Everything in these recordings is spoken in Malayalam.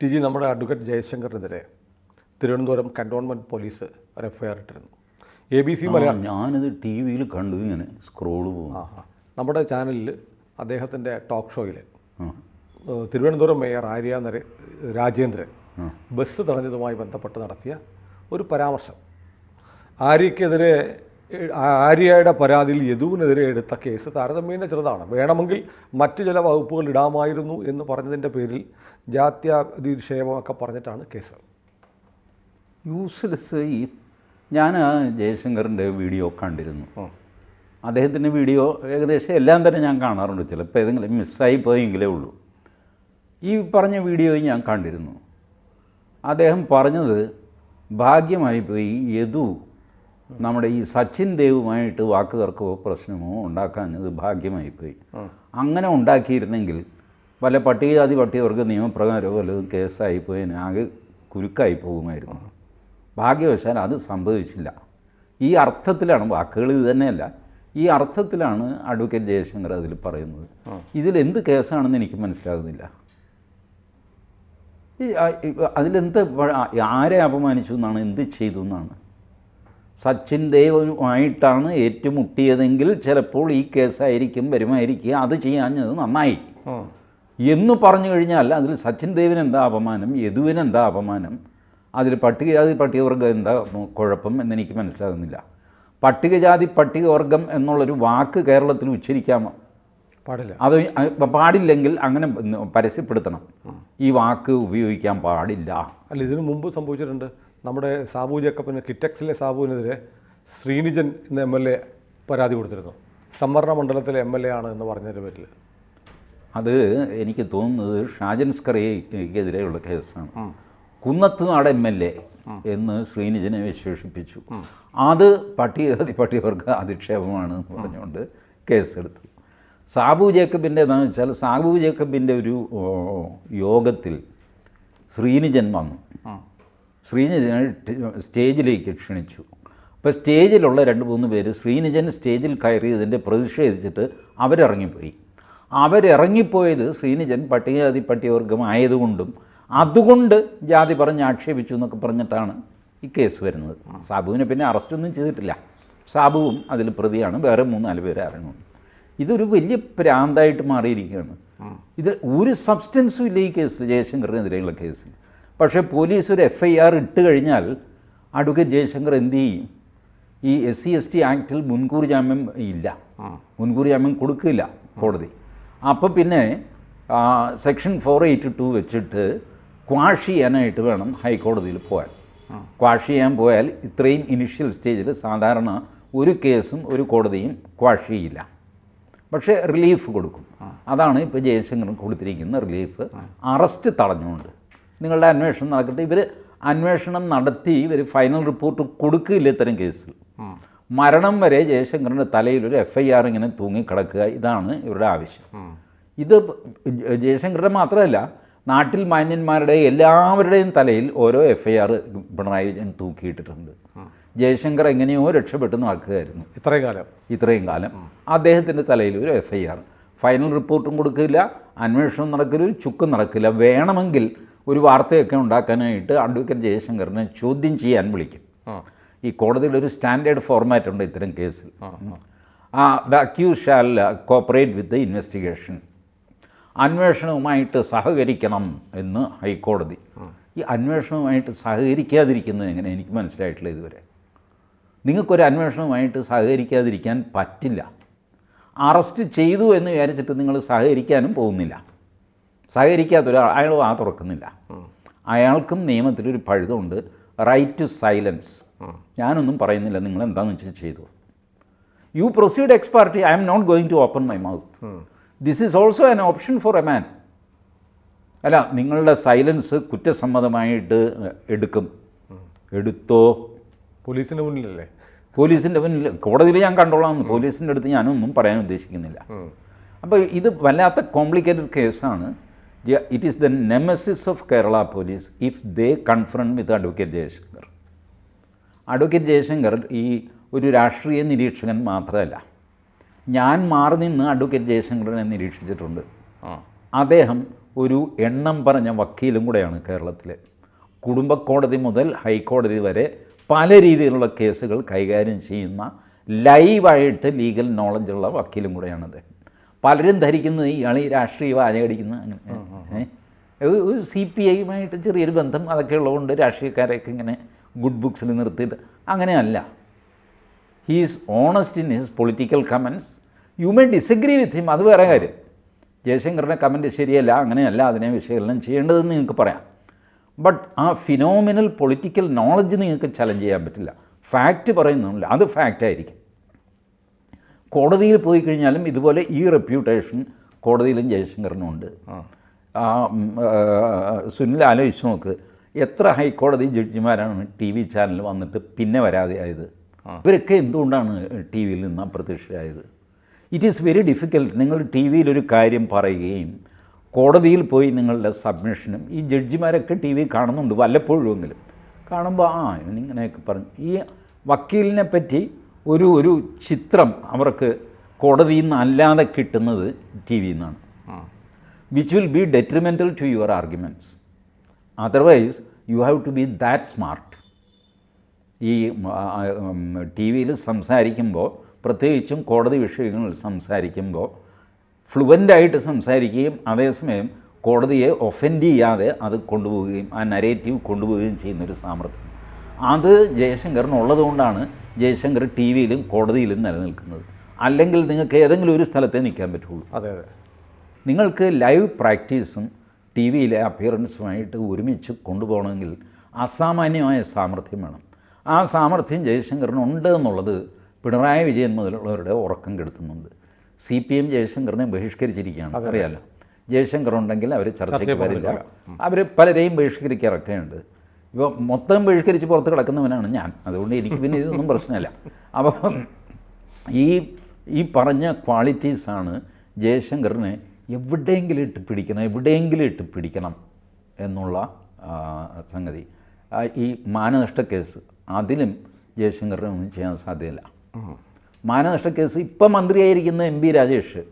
ടി ജി നമ്മുടെ അഡ്വക്കേറ്റ് ജയശങ്കറിനെതിരെ തിരുവനന്തപുരം കന്റോൺമെന്റ് പോലീസ് ഒരു എഫ് ഐ ആർ ഇട്ടിരുന്നു. എ ബി സി മലയാളം ഞാനിത് ടി വിയിൽ കണ്ടു ഇങ്ങനെ സ്ക്രോൾ പോകും ആ. നമ്മുടെ ചാനലിൽ അദ്ദേഹത്തിന്റെ ടോക്ക് ഷോയിൽ തിരുവനന്തപുരം മേയർ ആര്യ രാജേന്ദ്രൻ ബസ് തടഞ്ഞതുമായി ബന്ധപ്പെട്ട് നടത്തിയ ഒരു പരാമർശം. ആര്യക്കെതിരെ ആര്യയുടെ പരാതിയിൽ യദുവിനെതിരെ എടുത്ത കേസ് താരതമ്യേന ചെറുതാണ്. വേണമെങ്കിൽ മറ്റു ചില വകുപ്പുകൾ ഇടാമായിരുന്നു എന്ന് പറഞ്ഞതിന്റെ പേരിൽ ജാത്യാതിക്ഷേപമൊക്കെ പറഞ്ഞിട്ടാണ് കേസ്. യൂസ്ലെസ് ഈ ഞാൻ ജയശങ്കറിന്റെ വീഡിയോ കണ്ടിരുന്നു. അദ്ദേഹത്തിന്റെ വീഡിയോ ഏകദേശം എല്ലാം തന്നെ ഞാൻ കാണാറുണ്ട്. ചിലപ്പോൾ ഏതെങ്കിലും മിസ്സായി പോയെങ്കിലേ ഉള്ളൂ. ഈ പറഞ്ഞ വീഡിയോയും ഞാൻ കണ്ടിരുന്നു. അദ്ദേഹം പറഞ്ഞത് ഭാഗ്യമായി പോയി യദു നമ്മുടെ ഈ സച്ചിൻ ദേവുമായിട്ട് വാക്ക് തർക്കമോ പ്രശ്നമോ ഉണ്ടാക്കാഞ്ഞത് ഭാഗ്യമായി പോയി. അങ്ങനെ ഉണ്ടാക്കിയിരുന്നെങ്കിൽ വല്ല പട്ടികജാതി പട്ടികവർഗ നിയമപ്രകാരമോ വല്ലതും കേസായി പോയതിന് ആകെ കുരുക്കായി പോകുമായിരുന്നു. ഭാഗ്യവശാൽ അത് സംഭവിച്ചില്ല. ഈ അർത്ഥത്തിലാണ് വാക്കുകൾ ഇത് തന്നെയല്ല. ഈ അർത്ഥത്തിലാണ് അഡ്വക്കേറ്റ് ജയശങ്കർ അതിൽ പറയുന്നത്. ഇതിൽ എന്ത് കേസാണെന്ന് എനിക്ക് മനസ്സിലാകുന്നില്ല. ഈ അതിലെന്ത് ആരെ അപമാനിച്ചു എന്നാണ് എന്ത് ചെയ്തു എന്നാണ്. സച്ചിൻ ദേവുമായിട്ടാണ് ഏറ്റുമുട്ടിയതെങ്കിൽ ചിലപ്പോൾ ഈ കേസായിരിക്കും വരുമായിരിക്കും അത് ചെയ്യാഞ്ഞത് നന്നായി. എന്ന് പറഞ്ഞു കഴിഞ്ഞാൽ അതിൽ സച്ചിൻ ദേവിന് എന്താ അപമാനം യദുവിന് എന്താ അപമാനം അതിൽ പട്ടികജാതി പട്ടികവർഗം എന്താ കുഴപ്പം എന്നെനിക്ക് മനസ്സിലാകുന്നില്ല. പട്ടികജാതി പട്ടികവർഗം എന്നുള്ളൊരു വാക്ക് കേരളത്തിൽ ഉച്ചരിക്കാമോ പാടില്ല. അത് പാടില്ലെങ്കിൽ അങ്ങനെ പരസ്യപ്പെടുത്തണം. ഈ വാക്ക് ഉപയോഗിക്കാൻ പാടില്ല. അല്ല ഇതിനു മുമ്പ് സംഭവിച്ചിട്ടുണ്ട്. നമ്മുടെ സാബു ജേക്കബിന് കിറ്റക്സിലെ സാബുവിനെതിരെ ശ്രീനിജൻ എന്ന എം എൽ എ പരാതി കൊടുത്തിരുന്നു. സംവരണ മണ്ഡലത്തിലെ എം എൽ എ ആണ് എന്ന് പറഞ്ഞതിന്റെ പേരിൽ അത് എനിക്ക് തോന്നുന്നത് ഷാജൻ സ്കറിയക്കെതിരെയുള്ള കേസാണ്. കുന്നത്ത് നാട് എം എൽ എ എന്ന് ശ്രീനിജനെ വിശേഷിപ്പിച്ചു. അത് പട്ടികജാതി പട്ടികവർഗ അധിക്ഷേപമാണ് എന്ന് പറഞ്ഞുകൊണ്ട് കേസെടുത്തു. സാബു ജേക്കബിന്റെ എന്താണെന്ന് വെച്ചാൽ സാബു ജേക്കബിന്റെ ഒരു യോഗത്തിൽ ശ്രീനിജൻ വന്നു. ശ്രീനിജനെ സ്റ്റേജിലേക്ക് ക്ഷണിച്ചു. അപ്പോൾ സ്റ്റേജിലുള്ള രണ്ട് മൂന്ന് പേര് ശ്രീനിജൻ സ്റ്റേജിൽ കയറിയതിന്റെ പ്രതിഷേധിച്ചിട്ട് അവരിറങ്ങിപ്പോയി. അവരിറങ്ങിപ്പോയത് ശ്രീനിജൻ പട്ടികജാതി പട്ടികവർഗം ആയതുകൊണ്ടും അതുകൊണ്ട് ജാതി പറഞ്ഞ് ആക്ഷേപിച്ചു എന്നൊക്കെ പറഞ്ഞിട്ടാണ് ഈ കേസ് വരുന്നത്. സാബുവിനെ പിന്നെ അറസ്റ്റൊന്നും ചെയ്തിട്ടില്ല. സാബുവും അതിൽ പ്രതിയാണ്. വേറെ മൂന്നാൽ പേരെ ഇറങ്ങുന്നു. ഇതൊരു വലിയ പ്രാന്തായിട്ട് മാറിയിരിക്കുകയാണ്. ഇത് ഒരു സബ്സ്റ്റൻസും ഇല്ല ഈ കേസിൽ ജയശങ്കറിനെതിരെയുള്ള കേസിൽ. പക്ഷേ പോലീസ് ഒരു എഫ് ഐ ആർ ഇട്ട് കഴിഞ്ഞാൽ അഡ്വക്കേറ്റ് ജയശങ്കർ എന്ത് ചെയ്യും? ഈ എസ് സി എസ് ടി ആക്റ്റിൽ മുൻകൂർ ജാമ്യം ഇല്ല. മുൻകൂർ ജാമ്യം കൊടുക്കില്ല കോടതി. അപ്പോൾ പിന്നെ സെക്ഷൻ ഫോർ എയ്റ്റി ടു വെച്ചിട്ട് ക്വാഷ് ചെയ്യാനായിട്ട് വേണം ഹൈക്കോടതിയിൽ പോകാൻ ക്വാഷ് ചെയ്യാൻ പോയാൽ ഇത്രയും ഇനിഷ്യൽ സ്റ്റേജിൽ സാധാരണ ഒരു കേസും ഒരു കോടതിയും ക്വാഷ് ചെയ്യില്ല. പക്ഷേ റിലീഫ് കൊടുക്കും. അതാണ് ഇപ്പോൾ ജയശങ്കറിന് കൊടുത്തിരിക്കുന്ന റിലീഫ് അറസ്റ്റ് തടഞ്ഞുകൊണ്ട്. നിങ്ങളുടെ അന്വേഷണം നടക്കട്ടെ. ഇവർ അന്വേഷണം നടത്തി ഇവർ ഫൈനൽ റിപ്പോർട്ട് കൊടുക്കില്ല ഇത്തരം കേസിൽ മരണം വരെ ജയശങ്കറിന്റെ തലയിൽ ഒരു എഫ് ഐ ആർ ഇങ്ങനെ തൂങ്ങിക്കിടക്കുക ഇതാണ് ഇവരുടെ ആവശ്യം. ഇത് ജയശങ്കറുടെ മാത്രമല്ല നാട്ടിൽ മാന്യന്മാരുടെ എല്ലാവരുടെയും തലയിൽ ഓരോ F I R Pinarayi Vijayan തൂക്കിയിട്ടിട്ടുണ്ട്. Jayashankar എങ്ങനെയോ രക്ഷപ്പെട്ട് നടക്കുകയായിരുന്നു ഇത്രയും കാലം. ഇത്രയും കാലം. അദ്ദേഹത്തിന്റെ തലയിൽ ഒരു എഫ് ഐ ആർ ഫൈനൽ റിപ്പോർട്ടും കൊടുക്കില്ല അന്വേഷണം നടക്കില്ല ഒരു ചുക്കും നടക്കില്ല. വേണമെങ്കിൽ ഒരു വാർത്തയൊക്കെ ഉണ്ടാക്കാനായിട്ട് അഡ്വക്കേറ്റ് ജയശങ്കറിനെ ചോദ്യം ചെയ്യാൻ വിളിക്കും. ഈ കോടതിയിൽ ഒരു സ്റ്റാൻഡേർഡ് ഫോർമാറ്റ് ഉണ്ട് ഇത്തരം കേസിൽ. ആ the accused shall cooperate with the investigation അന്വേഷണവുമായിട്ട് സഹകരിക്കണം എന്ന് ഹൈക്കോടതി. ഈ അന്വേഷണവുമായിട്ട് സഹകരിക്കാതിരിക്കുന്നത് എങ്ങനെ? എനിക്ക് മനസ്സിലായിട്ടില്ല ഇതുവരെ. നിങ്ങൾക്കൊരു അന്വേഷണവുമായിട്ട് സഹകരിക്കാതിരിക്കാൻ പറ്റില്ല. അറസ്റ്റ് ചെയ്തു എന്ന് വിചാരിച്ചിട്ട് നിങ്ങൾ സഹകരിക്കാനും പോകുന്നില്ല. സഹകരിക്കാത്തൊരാൾ അയാൾ ആ തുറക്കുന്നില്ല. അയാൾക്കും നിയമത്തിലൊരു പഴുതുണ്ട്. റൈറ്റ് ടു സൈലൻസ് ഞാനൊന്നും പറയുന്നില്ല. നിങ്ങൾ എന്താണെന്ന് വെച്ചാൽ ചെയ്തു you proceed ex parte I am not going to open my mouth this is also an option for a man അല്ല നിങ്ങളുടെ സൈലൻസ് കുറ്റസമ്മതമായിട്ട് എടുക്കും. എടുത്തോ? പോലീസിന്റെ മുന്നിലല്ലേ? പോലീസിന്റെ മുന്നിൽ കോടതിയിൽ ഞാൻ കണ്ടോളാം പോലീസിന്റെ അടുത്ത് ഞാനൊന്നും പറയാൻ ഉദ്ദേശിക്കുന്നില്ല. അപ്പോൾ ഇത് വല്ലാത്ത കോംപ്ലിക്കേറ്റഡ് കേസാണ് it is the nemesis of Kerala police if they confront with advocate Jayashankar advocate Jayashankar ഈ ഒരു രാഷ്ട്രീയ നിരീക്ഷകൻ മാത്രമല്ല. ഞാൻ മാറി നിന്ന് അഡ്വക്കേറ്റ് ജയശങ്കറിനെ നിരീക്ഷിച്ചിട്ടുണ്ട്. അദ്ദേഹം ഒരു എണ്ണം പറഞ്ഞ വക്കീലും കൂടെയാണ് കേരളത്തിലെ. കുടുംബക്കോടതി മുതൽ ഹൈക്കോടതി വരെ പല രീതിയിലുള്ള കേസുകൾ കൈകാര്യം ചെയ്യുന്ന ലൈവായിട്ട് ലീഗൽ നോളജുള്ള വക്കീലും കൂടെയാണ് അദ്ദേഹം. പലരും ധരിക്കുന്നത് ഇയാൾ ഈ രാഷ്ട്രീയ വാചകടിക്കുന്ന അങ്ങനെ. സി പി ഐയുമായിട്ട് ചെറിയൊരു ബന്ധം അതൊക്കെ ഉള്ളതുകൊണ്ട് രാഷ്ട്രീയക്കാരെയൊക്കെ ഇങ്ങനെ ഗുഡ് ബുക്സിൽ നിർത്തിയിട്ട് അങ്ങനെയല്ല. He is honest in his political comments you may disagree with him അത് വേറെ കാര്യം. ജയശങ്കറിന്റെ കമന്റ് ശരിയല്ല അങ്ങനെയല്ല അതിനെ വിശകലനം ചെയ്യേണ്ടതെന്ന് നിങ്ങൾക്ക് പറയാം. But a phenomenal political knowledge നിങ്ങൾക്ക് ചലഞ്ച് ചെയ്യാൻ പറ്റില്ല. ഫാക്റ്റ് പറയുന്നില്ല അത് ഫാക്റ്റായിരിക്കും കോടതിയിൽ പോയി കഴിഞ്ഞാലും ഇതുപോലെ ഈ റെപ്യൂട്ടേഷൻ കോടതിയിലും ജയശങ്കറിനുണ്ട്. ആ, സുനിൽ ആലോചിച്ച് നോക്ക്. എത്ര ഹൈക്കോടതി ജഡ്ജിമാരാണ് ടി വി ചാനൽ വന്നിട്ട് പിന്നെ വരാതെയായത്? ഇവരൊക്കെ എന്തുകൊണ്ടാണ് ടി വിയിൽ നിന്ന് അപ്രത്യക്ഷരായത്? ഇറ്റ് ഈസ് വെരി ഡിഫിക്കൽട്ട് നിങ്ങൾ ടി വിയിലൊരു കാര്യം പറയുകയും കോടതിയിൽ പോയി നിങ്ങളുടെ സബ്മിഷനും ഈ ജഡ്ജിമാരൊക്കെ ടി വി കാണുന്നുണ്ട് വല്ലപ്പോഴും എങ്കിലും. കാണുമ്പോൾ ആ ഇവനിങ്ങനെയൊക്കെ പറഞ്ഞു ഈ വക്കീലിനെ പറ്റി ഒരു ഒരു ചിത്രം അവർക്ക് കോടതിയിൽ നിന്ന് അല്ലാതെ കിട്ടുന്നത് ടി വിയിൽ നിന്നാണ്. Which will be detrimental to your arguments otherwise you have to be that smart. ഈ ടി വിയിൽ സംസാരിക്കുമ്പോൾ പ്രത്യേകിച്ചും കോടതി വിഷയങ്ങളിൽ സംസാരിക്കുമ്പോൾ ഫ്ലുവന്റായിട്ട് സംസാരിക്കുകയും അതേസമയം കോടതിയെ ഒഫൻഡ് ചെയ്യാതെ അത് കൊണ്ടുപോവുകയും ആ നരേറ്റീവ് കൊണ്ടുപോവുകയും ചെയ്യുന്നൊരു സാമർഥ്യം. അത് ജയശങ്കറിനുള്ളതുകൊണ്ടാണ് ജയശങ്കർ ടി വിയിലും കോടതിയിലും നിലനിൽക്കുന്നത്. അല്ലെങ്കിൽ നിങ്ങൾക്ക് ഏതെങ്കിലും ഒരു സ്ഥലത്തേ നിൽക്കാൻ പറ്റുള്ളൂ. അതെ അതെ. നിങ്ങൾക്ക് ലൈവ് പ്രാക്ടീസും ടി വിയിലെ അപ്പിയറൻസുമായിട്ട് ഒരുമിച്ച് കൊണ്ടുപോകണമെങ്കിൽ അസാമാന്യമായ സാമർഥ്യം വേണം. ആ സാമർഥ്യം ജയശങ്കറിനുണ്ട് എന്നുള്ളത് പിണറായി വിജയൻ മുതലുള്ളവരുടെ ഉറക്കം കെടുത്തുന്നുണ്ട്. സി പി എം ജയശങ്കറിനെ ബഹിഷ്കരിച്ചിരിക്കുകയാണ് അറിയാലോ? ജയശങ്കർ ഉണ്ടെങ്കിൽ അവർ ചർച്ചയ്ക്ക് വരില്ല. അവർ പലരെയും ബഹിഷ്കരിക്കാറൊക്കെയുണ്ട്. ഇപ്പോൾ മൊത്തം ബഹിഷ്കരിച്ച് പുറത്ത് കിടക്കുന്നവനാണ് ഞാൻ. അതുകൊണ്ട് എനിക്ക് പിന്നെ ഇതൊന്നും പ്രശ്നമല്ല. അപ്പോൾ ഈ ഈ പറഞ്ഞ ക്വാളിറ്റീസാണ് ജയശങ്കറിനെ എവിടെയെങ്കിലും ഇട്ട് പിടിക്കണം എവിടെയെങ്കിലും ഇട്ട് പിടിക്കണം എന്നുള്ള സംഗതി. ഈ മാനനഷ്ട കേസ് അതിലും ജയശങ്കറിനെ ഒന്നും ചെയ്യാൻ സാധ്യമല്ല മാനനഷ്ട കേസ് ഇപ്പം മന്ത്രിയായിരിക്കുന്ന എം പി രാജേഷ്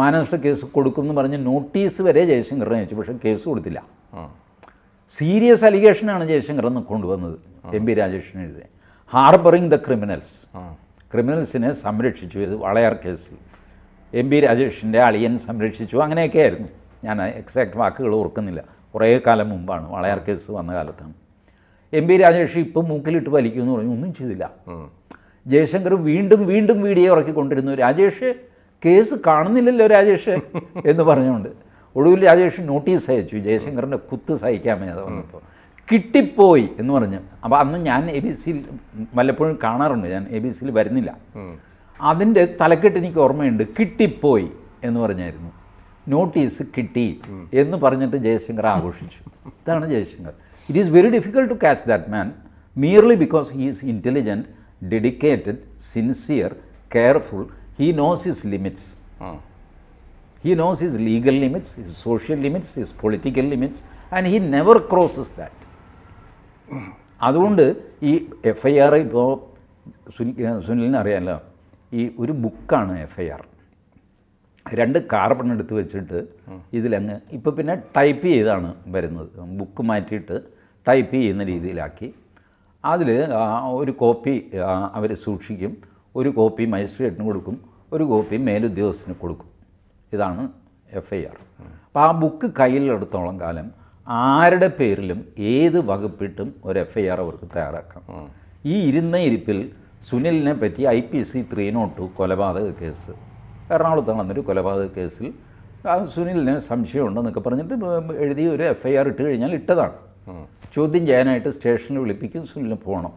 മാനനഷ്ട കേസ് കൊടുക്കുമെന്ന് പറഞ്ഞ് നോട്ടീസ് വരെ ജയശങ്കറിനെ അയച്ചു പക്ഷേ കേസ് കൊടുത്തില്ല. സീരിയസ് അലിഗേഷനാണ് ജയശങ്കർ എന്ന് കൊണ്ടുവന്നത് എം പി രാജേഷിനെഴുതി ഹാർബറിങ് ദ ക്രിമിനൽസ് ക്രിമിനൽസിനെ സംരക്ഷിച്ചു. ഇത് വളയാർ കേസിൽ. എം പി രാജേഷിന്റെ അളിയൻ സംരക്ഷിച്ചു. അങ്ങനെയൊക്കെ ആയിരുന്നു ഞാൻ എക്സാക്ട് വാക്കുകൾ ഓർക്കുന്നില്ല. കുറേ കാലം മുമ്പാണ്. വളയാർ കേസ് വന്ന കാലത്താണ്. എം പി രാജേഷ് ഇപ്പം മൂക്കിലിട്ട് വലിക്കുമെന്ന് പറഞ്ഞു. ഒന്നും ചെയ്തില്ല. ജയശങ്കർ വീണ്ടും വീണ്ടും വീഡിയോ ഇറക്കിക്കൊണ്ടിരുന്നു. രാജേഷ് കേസ് കാണുന്നില്ലല്ലോ രാജേഷ് എന്ന് പറഞ്ഞുകൊണ്ട്. ഒടുവിൽ രാജേഷ് നോട്ടീസ് അയച്ചു. ജയശങ്കറിന്റെ കുത്ത് സഹിക്കാൻ അത് വന്നപ്പോൾ. കിട്ടിപ്പോയി എന്ന് പറഞ്ഞു. അപ്പോൾ അന്ന് ഞാൻ എ ബി സിയിൽ വല്ലപ്പോഴും കാണാറുണ്ട്. ഞാൻ എ ബി സിയിൽ വരുന്നില്ല. അതിന്റെ തലക്കെട്ട് എനിക്ക് ഓർമ്മയുണ്ട്. കിട്ടിപ്പോയി എന്ന് പറഞ്ഞായിരുന്നു. നോട്ടീസ് കിട്ടി എന്ന് പറഞ്ഞിട്ട് ജയശങ്കർ ആഘോഷിച്ചു. ഇതാണ് Jayashankar. It is very difficult to catch that man merely because he is intelligent dedicated sincere careful he knows his limits he knows his legal limits his social limits his political limits and he never crosses that അതുകൊണ്ട് ഈ എഫ് ഐ ആർ ഇപ്പോൾ സുനിൽ സുനിലിന് അറിയാമല്ലോ ഈ ഒരു ബുക്കാണ് എഫ് ഐ ആർ രണ്ട് കാർബൺ എടുത്ത് വെച്ചിട്ട് ഇതിലങ്ങ് ഇപ്പോൾ പിന്നെ ടൈപ്പ് ചെയ്താണ് വരുന്നത്. ബുക്ക് മാറ്റിയിട്ട് ടൈപ്പ് ചെയ്യുന്ന രീതിയിലാക്കി. അതിൽ ഒരു കോപ്പി അവർ സൂക്ഷിക്കും. ഒരു കോപ്പി മജിസ്ട്രേറ്റിന് കൊടുക്കും. ഒരു കോപ്പി മേലുദ്യോഗസ്ഥന് കൊടുക്കും. ഇതാണ് എഫ് ഐ ആർ അപ്പോൾ ആ ബുക്ക് കയ്യിലെടുത്തോളം കാലം ആരുടെ പേരിലും ഏത് വകുപ്പിട്ടും ഒരു എഫ് ഐ ആർ അവർക്ക് തയ്യാറാക്കാം. ഈ ഇരുന്ന ഇരിപ്പിൽ സുനിലിനെ പറ്റി I P C three nought two കൊലപാതക കേസ്. എറണാകുളത്ത് നടന്നൊരു കൊലപാതക കേസിൽ. ആ സുനിലിന് സംശയമുണ്ടെന്നൊക്കെ പറഞ്ഞിട്ട് എഴുതി ഒരു എഫ് ഐ ആർ ഇട്ട് കഴിഞ്ഞാൽ ഇട്ടതാണ്. ചോദ്യം ചെയ്യാനായിട്ട് സ്റ്റേഷനിൽ വിളിപ്പിക്കും സുനിലിന് പോകണം.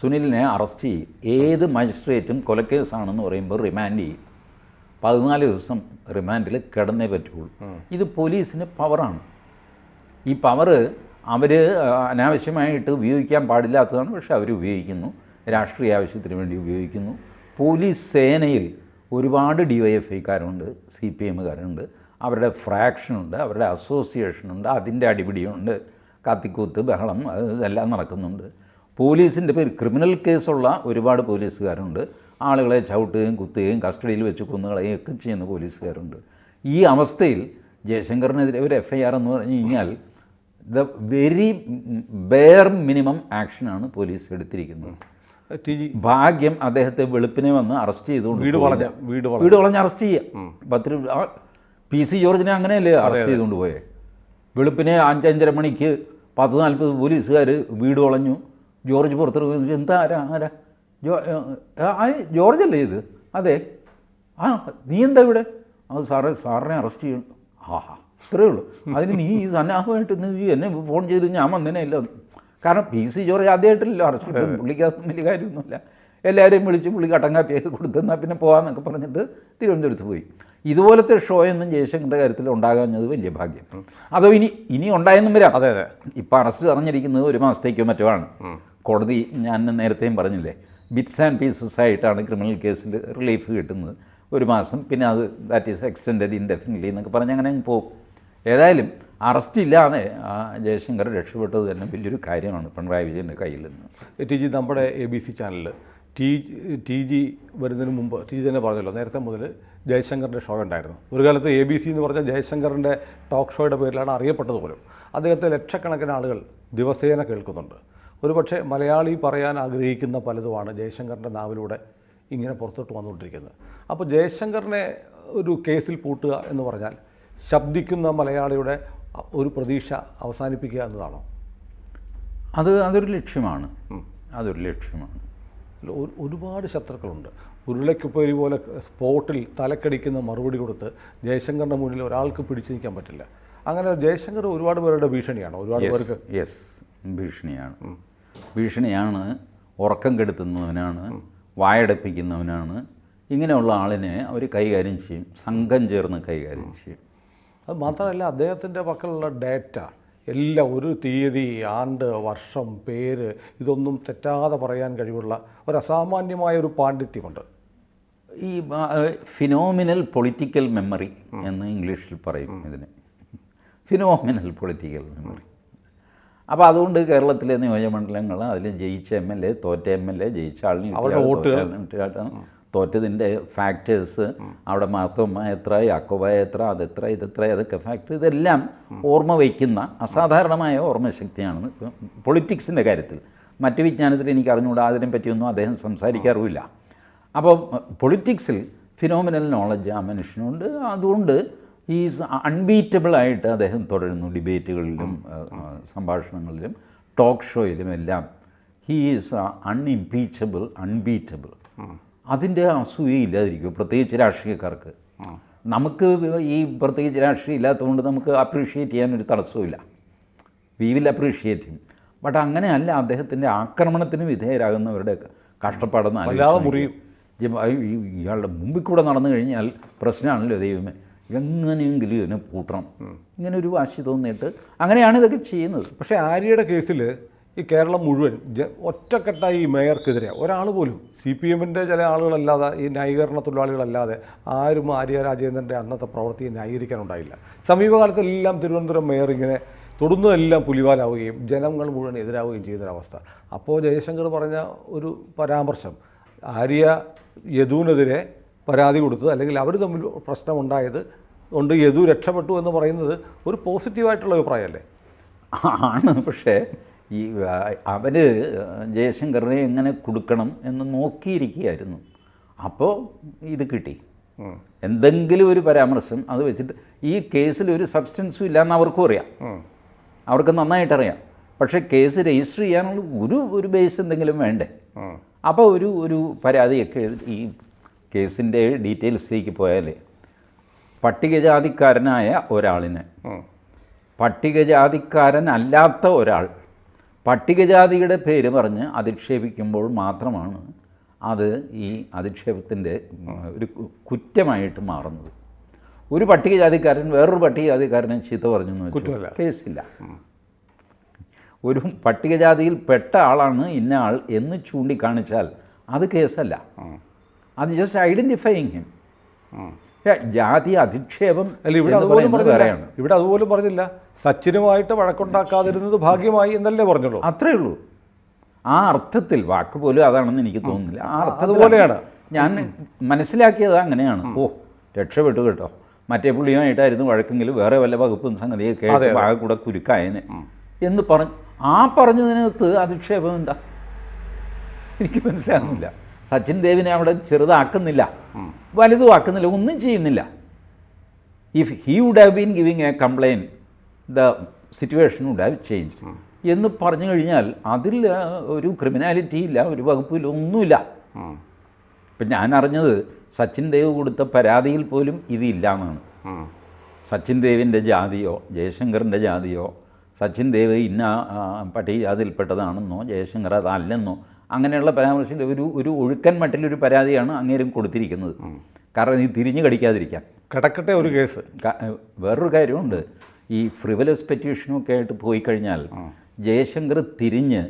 സുനിലിനെ അറസ്റ്റ് ചെയ്യും. ഏത് മജിസ്ട്രേറ്റും കൊലക്കേസാണെന്ന് പറയുമ്പോൾ റിമാൻഡ് ചെയ്യും. പതിനാല് ദിവസം റിമാൻഡിൽ കിടന്നേ പറ്റുള്ളൂ. ഇത് പോലീസിന് പവറാണ്. ഈ പവർ അവർ അനാവശ്യമായിട്ട് ഉപയോഗിക്കാൻ പാടില്ലാത്തതാണ് പക്ഷെ അവർ ഉപയോഗിക്കുന്നു. രാഷ്ട്രീയ ആവശ്യത്തിന് വേണ്ടി ഉപയോഗിക്കുന്നു. പോലീസ് സേനയിൽ ഒരുപാട് ഡി വൈ എഫ് ഐക്കാരുണ്ട് സി പി എമ്മുകാരുണ്ട്. അവരുടെ ഫ്രാക്ഷനുണ്ട് അവരുടെ അസോസിയേഷനുണ്ട് അതിന്റെ അടിപിടിയുണ്ട്. കത്തിക്കൂത്ത് ബഹളം ഇതെല്ലാം നടക്കുന്നുണ്ട്. പോലീസിന്റെ പേര് ക്രിമിനൽ കേസുള്ള ഒരുപാട് പോലീസുകാരുണ്ട്. ആളുകളെ ചവിട്ടുകയും കുത്തുകയും കസ്റ്റഡിയിൽ വെച്ച് കൊന്നുകളയും ഒക്കെ ചെയ്യുന്ന പോലീസുകാരുണ്ട്. ഈ അവസ്ഥയിൽ ജയശങ്കറിനെതിരെ ഒരു എഫ് ഐ ആർ എന്ന് പറഞ്ഞു കഴിഞ്ഞാൽ ദ വെരി ബെയർ മിനിമം ആക്ഷനാണ് പോലീസ് എടുത്തിരിക്കുന്നത്. ഭാഗ്യം അദ്ദേഹത്തെ വെളുപ്പിനെ വന്ന് അറസ്റ്റ് ചെയ്തുകൊണ്ട് വീട്. വളഞ്ഞ വീട് വളഞ്ഞ. വീട് വളഞ്ഞ് അറസ്റ്റ് ചെയ്യുക പത്ത് പി സി ജോർജിനെ അങ്ങനെയല്ലേ അറസ്റ്റ് ചെയ്തുകൊണ്ട് പോയേ? വെളുപ്പിനെ അഞ്ചഞ്ചര മണിക്ക് പത്ത് നാൽപ്പത് പോലീസുകാർ വീട് വളഞ്ഞു. ജോർജ് പുറത്തിറങ്ങി എന്താ ആരാ? ആരാ? ജോ ജോർജ് അല്ലേ ഇത്? അതെ. ആ നീ എന്താ ഇവിടെ? അത് സാറേ സാറിനെ അറസ്റ്റ് ചെയ്യണം. ആഹാ ഇത്രയേ ഉള്ളൂ. അതിന് നീ ഈ സന്നാഹമായിട്ട് നീ എന്നെ ഫോൺ ചെയ്ത് ഞാൻ വന്നേനെ ഇല്ല കാരണം പി സി ജോർജ് ആദ്യമായിട്ടല്ലോ അറസ്റ്റ് പുള്ളിക്ക് വലിയ കാര്യമൊന്നുമില്ല. എല്ലാവരെയും വിളിച്ച് പുള്ളി കട്ടൻ കാപ്പിയൊക്കെ കൊടുത്തെന്നാൽ പിന്നെ പോകാമെന്നൊക്കെ പറഞ്ഞിട്ട് തിരുവനന്തപുരത്ത് പോയി. ഇതുപോലത്തെ ഷോ ഒന്നും ജയശങ്കറിന്റെ കാര്യത്തിൽ ഉണ്ടാകാഞ്ഞത് വലിയ ഭാഗ്യം. അതോ ഇനി ഇനി ഉണ്ടായെന്നും വരാം. അതെ അതെ. ഇപ്പം അറസ്റ്റ് അറിഞ്ഞിരിക്കുന്നത് ഒരു മാസത്തേക്കോ മറ്റോ ആണ്. കോടതി ഞാൻ നേരത്തെയും പറഞ്ഞില്ലേ ബിറ്റ്സ് ആൻഡ് പീസസ് ആയിട്ടാണ് ക്രിമിനൽ കേസിൽ റിലീഫ് കിട്ടുന്നത്. ഒരു മാസം പിന്നെ അത് ദാറ്റ് ഈസ് എക്സ്റ്റെൻഡഡ് ഇൻഡെഫിനിറ്റ്ലി എന്നൊക്കെ പറഞ്ഞ് അങ്ങനെ അങ്ങ് പോകും. ഏതായാലും അറസ്റ്റ് ഇല്ലാതെ ആ ജയശങ്കർ രക്ഷപ്പെട്ടത് തന്നെ വലിയൊരു കാര്യമാണ് പിണറായി വിജയന്റെ കയ്യിൽ നിന്ന് ടി ജി നമ്മുടെ എ ബി സി ചാനലിൽ ടി ടി ജി വരുന്നതിന് മുമ്പ് ടി ജി തന്നെ പറഞ്ഞല്ലോ നേരത്തെ മുതൽ ജയശങ്കറിന്റെ ഷോ ഉണ്ടായിരുന്നു ഒരു കാലത്ത് എ ബി സി എന്ന് പറഞ്ഞാൽ ജയശങ്കറിന്റെ ടോക്ക് ഷോയുടെ പേരിലാണ് അറിയപ്പെട്ടത് പോലും. അദ്ദേഹത്തെ ലക്ഷക്കണക്കിന് ആളുകൾ ദിവസേന കേൾക്കുന്നുണ്ട്. ഒരുപക്ഷെ മലയാളി പറയാൻ ആഗ്രഹിക്കുന്ന പലതുമാണ് ജയശങ്കറിന്റെ നാവിലൂടെ ഇങ്ങനെ പുറത്തോട്ട് വന്നുകൊണ്ടിരിക്കുന്നത്. അപ്പോൾ ജയശങ്കറിനെ ഒരു കേസിൽ പൂട്ടുക എന്ന് പറഞ്ഞാൽ ശബ്ദിക്കുന്ന മലയാളിയുടെ ഒരു പ്രതീക്ഷ അവസാനിപ്പിക്കുക എന്നതാണോ? അത് അതൊരു ലക്ഷ്യമാണ്. അതൊരു ലക്ഷ്യമാണ്. ഒരുപാട് ശത്രുക്കളുണ്ട്. ഉരുളയ്ക്കുപ്പേരി പോലെ സ്പോട്ടിൽ തലക്കടിക്കുന്ന മറുപടി കൊടുത്ത് ജയശങ്കറിന്റെ മുന്നിൽ ഒരാൾക്ക് പിടിച്ചു നിൽക്കാൻ പറ്റില്ല. അങ്ങനെ ജയശങ്കർ ഒരുപാട് പേരുടെ ഭീഷണിയാണ്. ഒരുപാട് പേർക്ക് യെസ് ഭീഷണിയാണ്. ഭീഷണിയാണ്. ഉറക്കം കെടുത്തുന്നവനാണ്. വായടപ്പിക്കുന്നവനാണ്. ഇങ്ങനെയുള്ള ആളിനെ അവർ കൈകാര്യം ചെയ്യും. സംഘം ചേർന്ന് കൈകാര്യം ചെയ്യും. അത് മാത്രമല്ല അദ്ദേഹത്തിന്റെ പക്കലുള്ള ഡേറ്റ എല്ലാം ഒരു തീയതി ആണ്ട് വർഷം പേര് ഇതൊന്നും തെറ്റാതെ പറയാൻ കഴിവുള്ള ഒരു അസാമാന്യമായ ഒരു പാണ്ഡിത്യമുണ്ട്. ഈ ഫിനോമിനൽ പൊളിറ്റിക്കൽ മെമ്മറി എന്ന് ഇംഗ്ലീഷിൽ പറയും ഇതിന്. ഫിനോമിനൽ പൊളിറ്റിക്കൽ മെമ്മറി അപ്പോൾ അതുകൊണ്ട് കേരളത്തിലെ നിയോജകമണ്ഡലങ്ങൾ അതിൽ ജയിച്ച എം എൽ എ തോറ്റ എം എൽ എ ജയിച്ച ആളിന് തോറ്റതിന്റെ ഫാക്ടേഴ്സ് അവിടെ മാത്തോമ്മ എത്ര യാക്കോബ എത്ര അതെത്ര ഇതെത്ര അതൊക്കെ ഫാക്ടർ ഇതെല്ലാം ഓർമ്മ വയ്ക്കുന്ന അസാധാരണമായ ഓർമ്മശക്തിയാണ് പൊളിറ്റിക്സിന്റെ കാര്യത്തിൽ. മറ്റ് വിജ്ഞാനത്തിൽ എനിക്ക് അറിഞ്ഞുകൂടാ അതിനെ പറ്റിയൊന്നും അദ്ദേഹം സംസാരിക്കാറുമില്ല. അപ്പോൾ പൊളിറ്റിക്സിൽ ഫിനോമിനൽ നോളജ് ആ മനുഷ്യനുണ്ട്. അതുകൊണ്ട് ഈസ് അൺബീറ്റബിൾ ആയിട്ട് അദ്ദേഹം തുടരുന്നു ഡിബേറ്റുകളിലും സംഭാഷണങ്ങളിലും ടോക്ക് ഷോയിലും എല്ലാം. ഹീ ഈസ് അൺഇംപീച്ചബിൾ അൺബീറ്റബിൾ അതിന്റെ അസൂയയില്ലാതിരിക്കും പ്രത്യേകിച്ച് രാഷ്ട്രീയക്കാർക്ക്. നമുക്ക് ഈ പ്രത്യേകിച്ച് രാഷ്ട്രീയം ഇല്ലാത്തതുകൊണ്ട് നമുക്ക് അപ്രീഷിയേറ്റ് ചെയ്യാനൊരു തടസ്സമില്ല we will appreciate him but അങ്ങനെയല്ല അദ്ദേഹത്തിന്റെ ആക്രമണത്തിന് വിധേയരാകുന്നവരുടെ കഷ്ടപ്പാടെന്ന് അല്ലാതെ മുറിയും. ഇയാളുടെ മുമ്പിൽ കൂടെ നടന്നു കഴിഞ്ഞാൽ പ്രശ്നമാണല്ലോ ദൈവമേ. എങ്ങനെയെങ്കിലും ഇതിനെ പൂട്ടണം. ഇങ്ങനെ ഒരു വാശി തോന്നിയിട്ട് അങ്ങനെയാണ് ഇതൊക്കെ ചെയ്യുന്നത്. പക്ഷേ ആര്യയുടെ കേസിൽ ഈ കേരളം മുഴുവൻ ഒറ്റക്കെട്ടായി ഈ മേയർക്കെതിരെ ഒരാൾ പോലും സി പി എമ്മിന്റെ ചില ആളുകളല്ലാതെ ഈ ന്യായീകരണ തൊഴിലാളികളല്ലാതെ ആരും ആര്യ രാജേന്ദ്രന്റെ അന്നത്തെ പ്രവൃത്തിയെ ന്യായീകരിക്കാനുണ്ടായില്ല. സമീപകാലത്തെല്ലാം തിരുവനന്തപുരം മേയർ ഇങ്ങനെ തൊടുന്നതെല്ലാം പുലിവാലാവുകയും ജനങ്ങൾ മുഴുവൻ എതിരാവുകയും ചെയ്തൊരവസ്ഥ. അപ്പോൾ ജയശങ്കർ പറഞ്ഞ ഒരു പരാമർശം ആര്യ യദുവിനെതിരെ പരാതി കൊടുത്തത് അല്ലെങ്കിൽ അവർ തമ്മിൽ പ്രശ്നമുണ്ടായത് കൊണ്ട് യദു രക്ഷപ്പെട്ടു എന്ന് പറയുന്നത് ഒരു പോസിറ്റീവായിട്ടുള്ള അഭിപ്രായമല്ലേ? ആണ് പക്ഷേ ഈ അവർ ജയശങ്കറിനെ എങ്ങനെ കൊടുക്കണം എന്ന് നോക്കിയിരിക്കുകയായിരുന്നു. അപ്പോൾ ഇത് കിട്ടി. എന്തെങ്കിലും ഒരു പരാമർശം അത് വെച്ചിട്ട് ഈ കേസിൽ ഒരു സബ്സ്റ്റൻസും ഇല്ലയെന്ന് അവർക്കും അറിയാം. അവർക്ക് നന്നായിട്ടറിയാം പക്ഷേ കേസ് രജിസ്റ്റർ ചെയ്യാനുള്ള ഒരു ഒരു ബേസ് എന്തെങ്കിലും വേണ്ടേ? അപ്പോൾ ഒരു ഒരു പരാതിയൊക്കെ ഈ കേസിന്റെ ഡീറ്റെയിൽസിലേക്ക് പോയാൽ പട്ടികജാതിക്കാരനായ ഒരാളിനെ പട്ടികജാതിക്കാരൻ പട്ടികജാതിക്കാരനല്ലാത്ത ഒരാൾ പട്ടികജാതിയുടെ പേര് പറഞ്ഞ് അധിക്ഷേപിക്കുമ്പോൾ മാത്രമാണ് അത് ഈ അധിക്ഷേപത്തിന്റെ ഒരു കുറ്റമായിട്ട് മാറുന്നത്. ഒരു പട്ടികജാതിക്കാരൻ വേറൊരു പട്ടികജാതിക്കാരനെ ചീത്ത പറഞ്ഞു എന്ന്. കേസില്ല. ഒരു പട്ടികജാതിയിൽ പെട്ട ആളാണ് ഇന്ന ആൾ എന്ന് ചൂണ്ടിക്കാണിച്ചാൽ അത് കേസല്ല. അത് ജസ്റ്റ് ഐഡന്റിഫൈയിങ് ഹിം. ജാതി അധിക്ഷേപം അല്ല ഇവിടെ അതുപോലും പറഞ്ഞില്ല. വേറെയാണ്. ഇവിടെ അതുപോലും പറഞ്ഞില്ല. സച്ചിനുമായിട്ട് വഴക്കുണ്ടാക്കാതിരുന്നത് ഭാഗ്യമായി എന്നല്ലേ പറഞ്ഞുള്ളൂ. അത്രേ ഉള്ളൂ. ആ അർത്ഥത്തിൽ വാക്ക് പോലും അതാണെന്ന് എനിക്ക് തോന്നുന്നില്ല. ആ അതുപോലെയാണ്. ഞാൻ മനസ്സിലാക്കിയത് അങ്ങനെയാണ്. ഓ രക്ഷപ്പെട്ടു കേട്ടോ. മറ്റേ പുള്ളിയുമായിട്ടായിരുന്നു വഴക്കെങ്കിൽ വേറെ വല്ല വകുപ്പും സംഗതിയൊക്കെ. ആകെ കൂടെ കുരുക്കായനെ. എന്ന് പറഞ്ഞു ആ പറഞ്ഞതിനകത്ത് അധിക്ഷേപം എന്താ? എനിക്ക് മനസ്സിലാകുന്നില്ല. സച്ചിൻ ദേവിനെ അവിടെ ചെറുതാക്കുന്നില്ല വലുതുമാക്കുന്നില്ല ഒന്നും ചെയ്യുന്നില്ല. If he would have been giving a complain the situation would have change എന്ന് പറഞ്ഞു കഴിഞ്ഞാൽ അതിൽ ഒരു ക്രിമിനാലിറ്റി ഇല്ല ഒരു വകുപ്പിൽ ഒന്നുമില്ല. ഇപ്പം ഞാൻ അറിഞ്ഞത് സച്ചിൻ ദേവ് കൊടുത്ത പരാതിയിൽ പോലും ഇതില്ല എന്നാണ് സച്ചിൻ ദേവിന്റെ ജാതിയോ ജയശങ്കറിന്റെ ജാതിയോ സച്ചിൻ ദേവ് ഇന്ന പട്ടിക ജാതിയിൽപ്പെട്ടതാണെന്നോ ജയശങ്കർ അതല്ലെന്നോ അങ്ങനെയുള്ള പരാമർശത്തിന്റെ ഒരു ഒരു ഒഴുക്കൻ മട്ടിലൊരു പരാതിയാണ് അങ്ങേരും കൊടുത്തിരിക്കുന്നത്. കാരണം ഈ തിരിഞ്ഞു കടിക്കാതിരിക്കാൻ. കിടക്കട്ടെ ഒരു കേസ്. വേറൊരു കാര്യമുണ്ട്. ഈ ഫ്രിവലസ് പെറ്റീഷനൊക്കെ ആയിട്ട് പോയി കഴിഞ്ഞാൽ ജയശങ്കർ തിരിഞ്ഞ്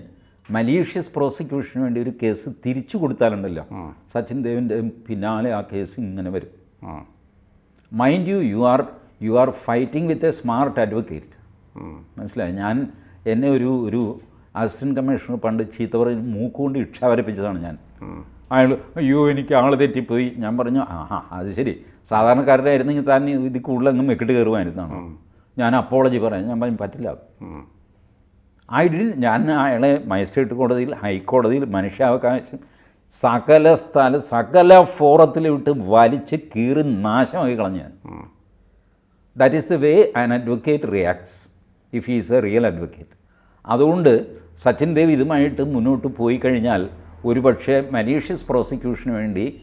മലീഷ്യസ് പ്രോസിക്യൂഷന് വേണ്ടി ഒരു കേസ് തിരിച്ചു കൊടുത്താലുണ്ടല്ലോ. സച്ചിൻ ദേവിന്റെ പിന്നാലെ ആ കേസ് ഇങ്ങനെ വരും. Mind you you are you are fighting with a smart advocate. മനസ്സിലായി? ഞാൻ എന്നെ ഒരു ഒരു അസിസ്റ്റന്റ് കമ്മീഷണർ പണ്ട് ചീത്ത പറഞ്ഞ് മൂക്കുകൊണ്ട് ഇക്ഷ വരപ്പിച്ചതാണ് ഞാൻ. അയാൾ അയ്യോ എനിക്ക് ആൾ തെറ്റിപ്പോയി. ഞാൻ പറഞ്ഞു ആ അത് ശരി. സാധാരണക്കാരുടെ ആയിരുന്നെങ്കിൽ താൻ ഇത് കൂടുതൽ അങ്ങ് മെക്കിട്ട് കയറുമായിരുന്നാണ്? ഞാൻ അപ്പോളജി പറയാം. ഞാൻ പറഞ്ഞു പറ്റില്ല. ഐ ഡി ഞാൻ അയാളെ മജിസ്ട്രേറ്റ് കോടതിയിൽ ഹൈക്കോടതിയിൽ മനുഷ്യാവകാശം സകല സ്ഥല സകല ഫോറത്തിൽ വിട്ട് വലിച്ച് കീറി നാശമായി കളഞ്ഞു ഞാൻ. That is the way an advocate reacts if is a real advocate അതുകൊണ്ട് സച്ചിൻ ദേവ് ഇതുമായിട്ട് മുന്നോട്ട് പോയി കഴിഞ്ഞാൽ ഒരുപക്ഷെ മലീഷ്യസ് പ്രോസിക്യൂഷന് വേണ്ടി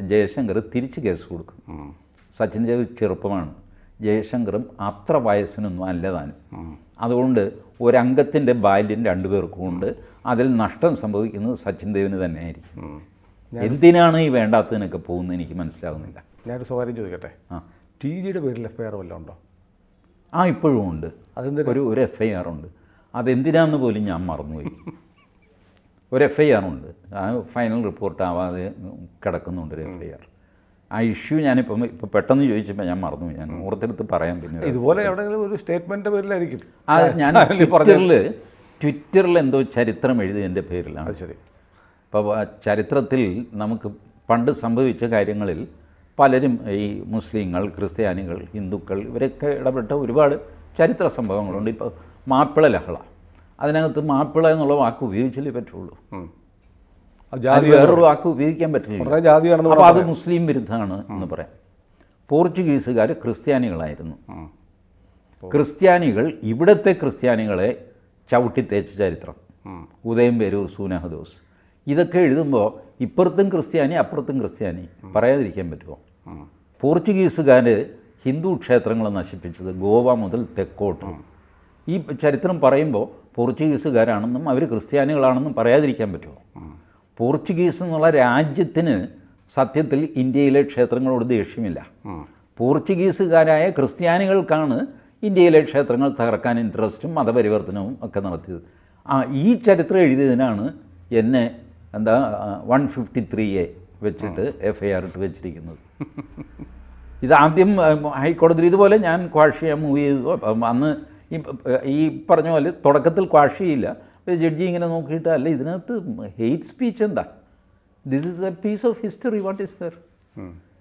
ജയശങ്കർ തിരിച്ച് കേസ് കൊടുക്കും. സച്ചിൻ ദേവ് ചെറുപ്പമാണ്. ജയശങ്കറും അത്ര വയസ്സിനൊന്നും അല്ല താനും. അതുകൊണ്ട് ഒരംഗത്തിന്റെ ബാല്യം രണ്ടുപേർക്കും ഉണ്ട്. അതിൽ നഷ്ടം സംഭവിക്കുന്നത് സച്ചിൻ ദേവിന് തന്നെയായിരിക്കും. ആയിരിക്കും എന്തിനാണ് ഈ വേണ്ടാത്തതിനൊക്കെ പോകുന്നത് എനിക്ക് മനസ്സിലാവുന്നില്ല. ഞാനൊരു സ്വകാര്യം ചോദിക്കട്ടെ? ആ. ടി ജിയുടെ പേരിൽ എഫ് ഐ ആർ വല്ലതും ഉണ്ടോ? ആ ഇപ്പോഴും ഉണ്ട്. അതെന്തിനാ? ഒരു ഒരു എഫ് ഐ ആർ ഉണ്ട്. അതെന്തിനാന്ന് പോലും ഞാൻ മറന്നുപോയി. ഒരു എഫ് ഐ ആർ ഉണ്ട്. ആ ഫൈനൽ റിപ്പോർട്ട് ആവാതെ കിടക്കുന്നുണ്ട് ഒരു എഫ് ഐ ആർ ആ ഇഷ്യൂ ഞാനിപ്പം ഇപ്പം പെട്ടെന്ന് ചോദിച്ചപ്പോൾ ഞാൻ മറന്നു ഞാൻ ഓർത്തെടുത്ത് പറയാൻ പിന്നെ ഇതുപോലെ എവിടെയെങ്കിലും ഒരു സ്റ്റേറ്റ്മെന്റ് പേരിലായിരിക്കും ആ ഞാൻ ട്വിറ്ററിൽ ട്വിറ്ററിൽ എന്തോ ചരിത്രം എഴുതി എഴുതിയതിന്റെ പേരിലാണ്. ശരി. അപ്പോൾ ചരിത്രത്തിൽ നമുക്ക് പണ്ട് സംഭവിച്ച കാര്യങ്ങളിൽ പലരും ഈ മുസ്ലിങ്ങൾ ക്രിസ്ത്യാനികൾ ഹിന്ദുക്കൾ ഇവരൊക്കെ ഇടപെട്ട ഒരുപാട് ചരിത്ര സംഭവങ്ങളുണ്ട്. ഇപ്പോൾ മാപ്പിള ലഹള. അതിനകത്ത് മാപ്പിള എന്നുള്ള വാക്ക് ഉപയോഗിച്ചല്ലേ പറ്റുള്ളൂ. ജാതി വേറൊരു വാക്ക് ഉപയോഗിക്കാൻ പറ്റില്ല. ജാതിയാണെന്ന് അപ്പോൾ അത് മുസ്ലിം വിരുദ്ധമാണ് എന്ന് പറയാം. പോർച്ചുഗീസുകാർ ക്രിസ്ത്യാനികളായിരുന്നു. ക്രിസ്ത്യാനികൾ ഇവിടുത്തെ ക്രിസ്ത്യാനികളെ ചവിട്ടിത്തേച്ച ചരിത്രം. ഉദയം പേരൂർ സൂനഹദോസ്. ഇതൊക്കെ എഴുതുമ്പോൾ ഇപ്പുറത്തും ക്രിസ്ത്യാനി അപ്പുറത്തും ക്രിസ്ത്യാനി. പറയാതിരിക്കാൻ പറ്റുമോ. പോർച്ചുഗീസുകാർ ഹിന്ദു ക്ഷേത്രങ്ങളെ നശിപ്പിച്ചത് ഗോവ മുതൽ തെക്കോട്ട്. ഈ ചരിത്രം പറയുമ്പോൾ പോർച്ചുഗീസുകാരാണെന്നും അവർ ക്രിസ്ത്യാനികളാണെന്നും പറയാതിരിക്കാൻ പറ്റുമോ? പോർച്ചുഗീസ് എന്നുള്ള രാജ്യത്തിന് സത്യത്തിൽ ഇന്ത്യയിലെ ക്ഷേത്രങ്ങളോട് ദേഷ്യമില്ല. പോർച്ചുഗീസുകാരായ ക്രിസ്ത്യാനികൾക്കാണ് ഇന്ത്യയിലെ ക്ഷേത്രങ്ങൾ തകർക്കാൻ ഇൻട്രസ്റ്റും മതപരിവർത്തനവും ഒക്കെ നടത്തിയത്. ആ ഈ ചരിത്രം എഴുതിയതിനാണ് എന്നെ എന്താ വൺ ഫിഫ്റ്റി ത്രീ എ വെച്ചിട്ട് എഫ് ഐ ആർ ഇട്ട് വെച്ചിരിക്കുന്നത്. ഇത് ആദ്യം ഹൈക്കോടതിയിൽ ഇതുപോലെ ഞാൻ ക്വാഷ് മൂവ് ചെയ്തു അന്ന് ഈ ഈ പറഞ്ഞ പോലെ തുടക്കത്തിൽ ക്വാഷിയില്ല. ജഡ്ജി ഇങ്ങനെ നോക്കിയിട്ട് അല്ല ഇതിനകത്ത് ഹെയ്റ്റ് സ്പീച്ച് എന്താ? This is a piece of history what is there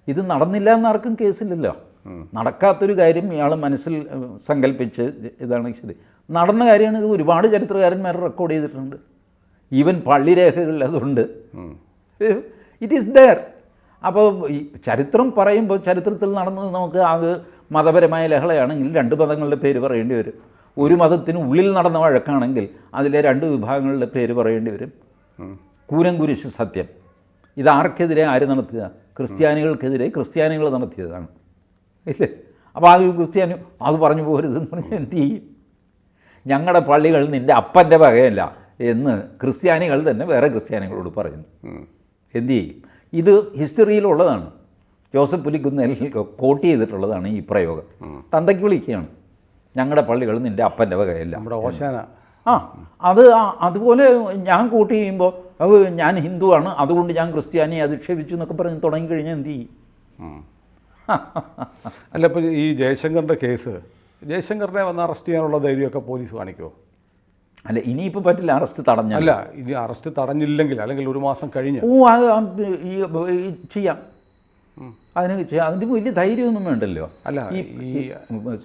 ഇത് നടന്നില്ല എന്നാർക്കും കേസില്ലല്ലോ. നടക്കാത്തൊരു കാര്യം ഇയാൾ മനസ്സിൽ സങ്കല്പിച്ച് ഇതാണ് ശരി. നടന്ന കാര്യമാണ് ഇത് ഒരുപാട് ചരിത്രകാരന്മാർ റെക്കോർഡ് ചെയ്തിട്ടുണ്ട്. ഈവൻ പള്ളിരേഖകളിൽ അതുണ്ട്. ഉം. ഇറ്റ് ഈസ് ദർ അപ്പോൾ ഈ ചരിത്രം പറയുമ്പോൾ ചരിത്രത്തിൽ നടന്നത് നമുക്ക് അത് മതപരമായ ലഹളയാണെങ്കിൽ രണ്ട് മതങ്ങളുടെ പേര് പറയേണ്ടി വരും. ഒരു മതത്തിന് ഉള്ളിൽ നടന്ന വഴക്കാണെങ്കിൽ അതിലെ രണ്ട് വിഭാഗങ്ങളുടെ പേര് പറയേണ്ടി വരും. ഉം. കൂരം കുരിശ് സത്യം. ഇത് ആർക്കെതിരെ ആര് നടത്തുക ക്രിസ്ത്യാനികൾക്കെതിരെ ക്രിസ്ത്യാനികൾ നടത്തിയതാണ്. ഇല്ലേ? അപ്പോൾ ആ ക്രിസ്ത്യാനി അത് പറഞ്ഞു പോരുതെന്ന് പറഞ്ഞാൽ എന്ത് ചെയ്യും? ഞങ്ങളുടെ പള്ളികൾ നിന്റെ അപ്പന്റെ വകയല്ല എന്ന് ക്രിസ്ത്യാനികൾ തന്നെ വേറെ ക്രിസ്ത്യാനികളോട് പറയുന്നു. എന്ത് ചെയ്യും? ഇത് ഹിസ്റ്ററിയിലുള്ളതാണ്. ജോസഫ് പുലിക്കുന്നേൽ കോട്ട് ചെയ്തിട്ടുള്ളതാണ് ഈ പ്രയോഗം. തന്തയ്ക്ക് വിളിക്കുകയാണ്. ഞങ്ങളുടെ പള്ളികൾ നിന്റെ അപ്പന്റെ വകയല്ല. നമ്മുടെ ഓശാന. ആ അത് ആ- അതുപോലെ ഞാൻ കൂട്ടി ചെയ്യുമ്പോൾ അത് ഞാൻ ഹിന്ദുവാണ് അതുകൊണ്ട് ഞാൻ ക്രിസ്ത്യാനിയെ അധിക്ഷേപിച്ചു എന്നൊക്കെ പറഞ്ഞ് തുടങ്ങിക്കഴിഞ്ഞാൽ എന്ത് ചെയ്യും? അല്ല ഇപ്പോൾ ഈ ജയശങ്കറിന്റെ കേസ് ജയശങ്കറിനെ വന്ന് അറസ്റ്റ് ചെയ്യാനുള്ള ധൈര്യമൊക്കെ പോലീസ് കാണിക്കുമോ അല്ല ഇനിയിപ്പോൾ പറ്റില്ല അറസ്റ്റ് തടഞ്ഞ അല്ല ഇനി അറസ്റ്റ് തടഞ്ഞില്ലെങ്കിൽ അല്ലെങ്കിൽ ഒരു മാസം കഴിഞ്ഞ്. ഓ അത് ഈ ചെയ്യാം. അതിന് ചെയ്യാം. അതിന് വലിയ ധൈര്യമൊന്നും വേണ്ടല്ലോ. അല്ല ഈ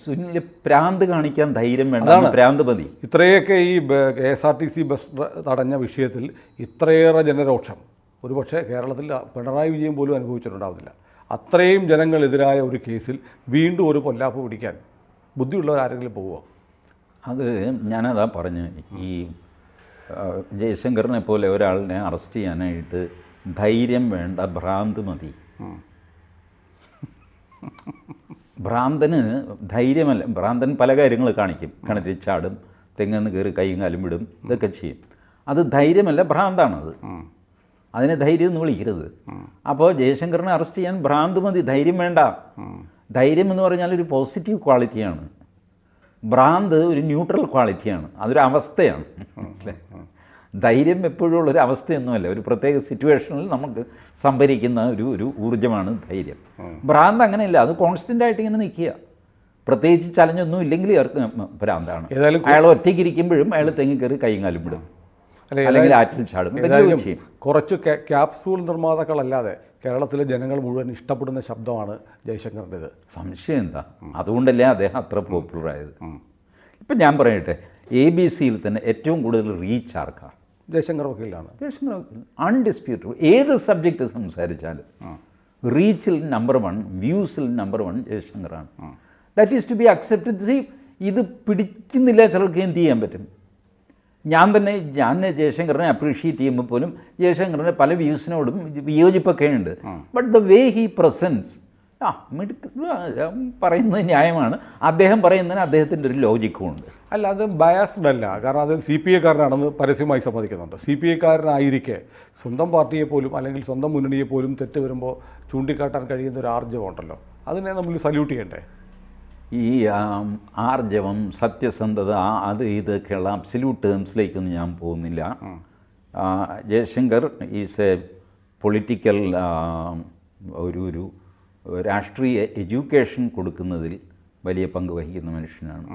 സുനിൽ പ്രാന്ത് കാണിക്കാൻ ധൈര്യം വേണ്ട. പ്രാന്ത് മതി. ഇത്രയൊക്കെ ഈ K S R T C bus തടഞ്ഞ വിഷയത്തിൽ ഇത്രയേറെ ജനരോക്ഷം ഒരുപക്ഷെ കേരളത്തിൽ പിണറായി വിജയൻ പോലും അനുഭവിച്ചിട്ടുണ്ടാവില്ല അത്രയും ജനങ്ങളെതിരായ ഒരു കേസിൽ വീണ്ടും ഒരു പൊല്ലാപ്പ് പിടിക്കാൻ ബുദ്ധിയുള്ളവർ ആരെങ്കിലും പോകുമോ അത് ഞാനതാ പറഞ്ഞു. ഈ ജയശങ്കറിനെ പോലെ ഒരാളിനെ അറസ്റ്റ് ചെയ്യാനായിട്ട് ധൈര്യം വേണ്ട ഭ്രാന്ത് മതി. ഭ്രാന്തന് ധൈര്യമല്ല. ഭ്രാന്തൻ പല കാര്യങ്ങൾ കാണിക്കും. കിണറ്റിൽ ചാടും തെങ്ങെന്ന് കയറി കൈയും കാലും വിടും ഇതൊക്കെ ചെയ്യും. അത് ധൈര്യമല്ല ഭ്രാന്താണത്. അതിനെ ധൈര്യം എന്ന് വിളിക്കരുത്. അപ്പോൾ ജയശങ്കറിനെ അറസ്റ്റ് ചെയ്യാൻ ഭ്രാന്ത് മതി ധൈര്യം വേണ്ട. ധൈര്യം എന്ന് പറഞ്ഞാൽ ഒരു പോസിറ്റീവ് ക്വാളിറ്റിയാണ്. ഭ്രാന്ത് ഒരു ന്യൂട്രൽ ക്വാളിറ്റിയാണ് അതൊരു അവസ്ഥയാണ്. മനസ്സിലായി? ധൈര്യം എപ്പോഴും ഉള്ളൊരു അവസ്ഥയൊന്നുമല്ല. ഒരു പ്രത്യേക സിറ്റുവേഷനിൽ നമുക്ക് സംഭരിക്കുന്ന ഒരു ഒരു ഊർജമാണ് ധൈര്യം. ഭ്രാന്ത് അങ്ങനെയല്ല അത് കോൺസ്റ്റന്റ് ആയിട്ട് ഇങ്ങനെ നിൽക്കുക. പ്രത്യേകിച്ച് ചലഞ്ഞൊന്നും ഇല്ലെങ്കിൽ ഭ്രാന്താണ്. ഏതായാലും അയാൾ ഒറ്റയ്ക്ക് ഇരിക്കുമ്പോഴും അയാൾ തെങ്ങിക്കയറി കൈകാലും കൈയും കാലും വിടും. അല്ലെങ്കിൽ ആറ്റിൽ ചാടും. ഏതായാലും കുറച്ച് ക്യാപ്സൂൾ നിർമ്മാതാക്കളല്ലാതെ കേരളത്തിലെ ജനങ്ങൾ മുഴുവൻ ഇഷ്ടപ്പെടുന്ന ശബ്ദമാണ് ജയശങ്കറിന്റെത്. സംശയം എന്താ? അതുകൊണ്ടല്ലേ അദ്ദേഹം അത്ര പോപ്പുലർ ആയത് ഇപ്പം ഞാൻ പറയട്ടെ എ ബി സിയിൽ തന്നെ ഏറ്റവും കൂടുതൽ റീച്ച് ആർക്കാ? ജയശങ്കർ വക്കീലാണ്. ജയശങ്കർ വക്കീൽ. അൺഡിസ്പ്യൂട്ട് ഏത് സബ്ജക്റ്റ് സംസാരിച്ചാലും റീച്ചിൽ നമ്പർ വൺ വ്യൂസിൽ number one ജയശങ്കറാണ്. That is to be accepted see ഇത് പിടിക്കുന്നില്ല ചിലർക്ക് എന്ത് ചെയ്യാൻ പറ്റും? ഞാൻ തന്നെ ഞാൻ ജയശങ്കറിനെ അപ്രീഷിയേറ്റ് ചെയ്യുമ്പോൾ പോലും ജയശങ്കറിന്റെ പല വ്യൂസിനോടും വിയോജിപ്പൊക്കെ ഉണ്ട് but the way he presence ആ മിടുക്ക് പറയുന്നത് ന്യായമാണ്. അദ്ദേഹം പറയുന്നതിന് അദ്ദേഹത്തിന്റെ ഒരു ലോജിക്കും ഉണ്ട്. അല്ല അത് ബയാസ്ഡ് അല്ല. കാരണം അത് സി പി ഐക്കാരനാണെന്ന് പരസ്യമായി സമ്മതിക്കുന്നുണ്ട്. സി പി ഐക്കാരനായിരിക്കെ സ്വന്തം പാർട്ടിയെ പോലും അല്ലെങ്കിൽ സ്വന്തം മുന്നണിയെ പോലും തെറ്റ് വരുമ്പോൾ ചൂണ്ടിക്കാട്ടാൻ കഴിയുന്ന ഒരു ആർജവമുണ്ടല്ലോ അതിനെ നമ്മൾ സല്യൂട്ട് ചെയ്യണ്ടേ? ഈ ആർജവം സത്യസന്ധത അത് ഇതൊക്കെയുള്ള അബ്സല്യൂട്ട് ടേംസിലേക്കൊന്നും ഞാൻ പോകുന്നില്ല. ജയശങ്കർ ഈസ് എ പൊളിറ്റിക്കൽ ഒരു ഒരു രാഷ്ട്രീയ എഡ്യൂക്കേഷൻ കൊടുക്കുന്നതിൽ വലിയ പങ്ക് വഹിക്കുന്ന മനുഷ്യനാണ്.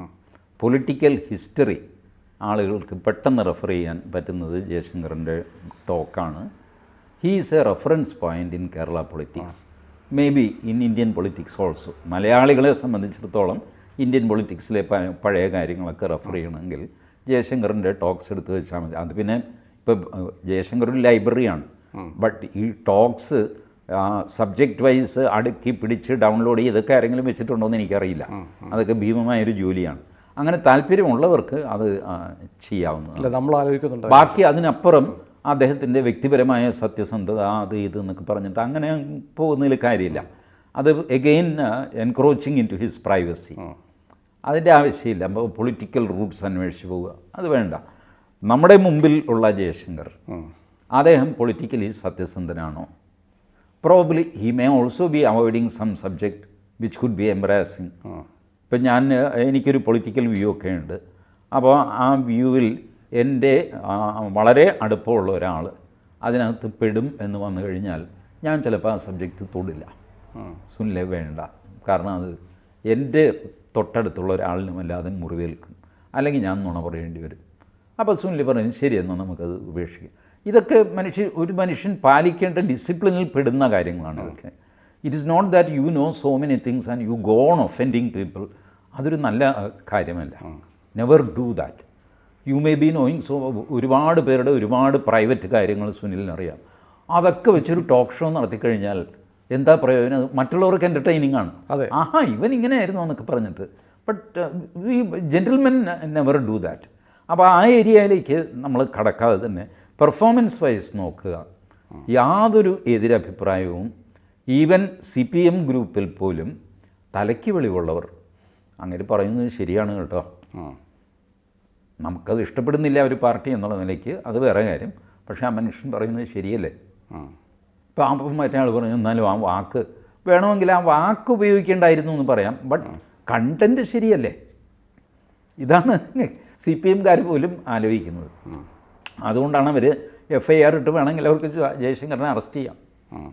പൊളിറ്റിക്കൽ ഹിസ്റ്ററി ആളുകൾക്ക് പെട്ടെന്ന് റെഫർ ചെയ്യാൻ പറ്റുന്നത് ജയശങ്കറിന്റെ ടോക്കാണ് he is a reference point in Kerala politics maybe in Indian politics also മലയാളികളെ സംബന്ധിച്ചിടത്തോളം ഇന്ത്യൻ പൊളിറ്റിക്സിലെ പഴയ കാര്യങ്ങളൊക്കെ റെഫർ ചെയ്യണമെങ്കിൽ ജയശങ്കറിന്റെ ടോക്സ് എടുത്ത് വെച്ചാൽ മതി. അത് പിന്നെ ഇപ്പോൾ ജയശങ്കർ ഒരു ലൈബ്രറിയാണ് ബട്ട് ഈ ടോക്സ് സബ്ജക്റ്റ് വൈസ് അടുക്കി പിടിച്ച് ഡൗൺലോഡ് ചെയ്തൊക്കെ ആരെങ്കിലും വെച്ചിട്ടുണ്ടോ എന്ന് എനിക്കറിയില്ല. അതൊക്കെ ഭീമമായൊരു ജോലിയാണ്. അങ്ങനെ താല്പര്യമുള്ളവർക്ക് അത് ചെയ്യാവുന്നതാണ്. നമ്മൾ ആലോചിക്കുന്നുണ്ട്. ബാക്കി അതിനപ്പുറം അദ്ദേഹത്തിന്റെ വ്യക്തിപരമായ സത്യസന്ധത അത് ഇത് എന്നൊക്കെ പറഞ്ഞിട്ട് അങ്ങനെ പോകുന്നതിൽ കാര്യമില്ല. അത് again encroaching into his privacy അതിന്റെ ആവശ്യമില്ല. അപ്പോൾ പൊളിറ്റിക്കൽ റൂട്ട്സ് അന്വേഷിച്ച് പോവുക. അത് വേണ്ട. നമ്മുടെ മുമ്പിൽ ഉള്ള ജയശങ്കർ അദ്ദേഹം politically സത്യസന്ധനാണോ? Probably he may also be avoiding some subject which could be embarrassing ഇപ്പം ഞാൻ എനിക്കൊരു പൊളിറ്റിക്കൽ വ്യൂ ഒക്കെ ഉണ്ട്. അപ്പോൾ ആ വ്യൂവിൽ എന്റെ വളരെ അടുപ്പമുള്ള ഒരാൾ അതിനകത്ത് പെടും എന്ന് വന്നു കഴിഞ്ഞാൽ ഞാൻ ചിലപ്പോൾ ആ സബ്ജക്റ്റ് തൊടില്ല. സുനിലെ വേണ്ട. കാരണം അത് എന്റെ തൊട്ടടുത്തുള്ള ഒരാളിനും അല്ലാതെ മുറിവേൽക്കും. അല്ലെങ്കിൽ ഞാൻ നുണ പറയേണ്ടി വരും. അപ്പോൾ സുനിൽ പറയുന്നത് ശരി എന്നാൽ നമുക്കത് ഉപേക്ഷിക്കാം. ഇതൊക്കെ മനുഷ്യ ഒരു മനുഷ്യൻ പാലിക്കേണ്ട ഡിസിപ്ലിനിൽ പെടുന്ന കാര്യങ്ങളാണ് ഇതൊക്കെ it is not that you know so many things and you gone on offending people അതൊരു നല്ല കാര്യമല്ല. Never do that you may be knowing so ഒരുപാട് പേരുടെ ഒരുപാട് പ്രൈവറ്റ് കാര്യങ്ങൾ സുനിലിനറിയാം. അതൊക്കെ വെച്ചൊരു ടോക്ക് ഷോ നടത്തിക്കഴിഞ്ഞാൽ എന്താ പ്രയോജനം? മറ്റുള്ളവർക്ക് എന്റർടൈനിങ് ആണ്. അതെ. ആഹാ ഇവൻ ഇങ്ങനെ ആയിരുന്നു എന്നൊക്കെ പറഞ്ഞിട്ട്. But we gentlemen never do that അപ്പോൾ ആ ഏരിയയിലേക്ക് നമ്മൾ കടക്കാതെ തന്നെ പെർഫോമൻസ് വൈസ് നോക്കുക. യാതൊരു എതിരഭിപ്രായവും ഈവൻ സി പി എം ഗ്രൂപ്പിൽ പോലും തലയ്ക്ക് വെളിവുള്ളവർ അങ്ങനെ പറയുന്നത് ശരിയാണ് കേട്ടോ. നമുക്കത് ഇഷ്ടപ്പെടുന്നില്ല ഒരു പാർട്ടി എന്നുള്ള നിലയ്ക്ക് അത് വേറെ കാര്യം. പക്ഷേ ആ മനുഷ്യൻ പറയുന്നത് ശരിയല്ലേ? ഇപ്പോൾ ആ മറ്റേ ആൾ പറഞ്ഞു എന്നാലും ആ വാക്ക് വേണമെങ്കിൽ ആ വാക്ക് ഉപയോഗിക്കേണ്ടായിരുന്നു എന്ന് പറയാം. ബട്ട് കണ്ടന്റ് ശരിയല്ലേ? ഇതാണ് സി പി എംകാർ പോലും ആലോചിക്കുന്നത്. അതുകൊണ്ടാണ് അവർ എഫ് ഐ ആർ ഇട്ട് വേണമെങ്കിൽ അവർക്ക് ജയശങ്കറിനെ അറസ്റ്റ് ചെയ്യാം.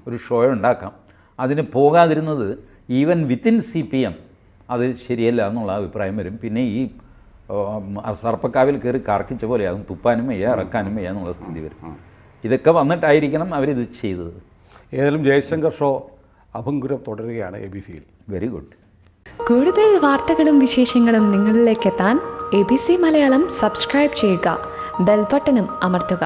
ഒരു ഷോ ഉണ്ടാക്കാം. അതിന് പോകാതിരുന്നത് even within C P M അത് ശരിയല്ല എന്നുള്ള അഭിപ്രായം വരും. പിന്നെ ഈ സർപ്പക്കാവിൽ കയറി കറക്കിച്ച പോലെ അതും തുപ്പാനും വയ്യ ഇറക്കാനും വയ്യ എന്നുള്ള സ്ഥിതി വരും. ഇതൊക്കെ വന്നിട്ടായിരിക്കണം അവരിത് ചെയ്തത്. ഏതായാലും ജയശങ്കർ ഷോ അഭംഗുരം തുടരുകയാണ് എ ബി സിയിൽ വെരി ഗുഡ് കൂടുതൽ വാർത്തകളും വിശേഷങ്ങളും നിങ്ങളിലേക്ക് എത്താൻ A B C Malayalam subscribe ചെയ്യുക ബെൽബട്ടനും അമർത്തുക.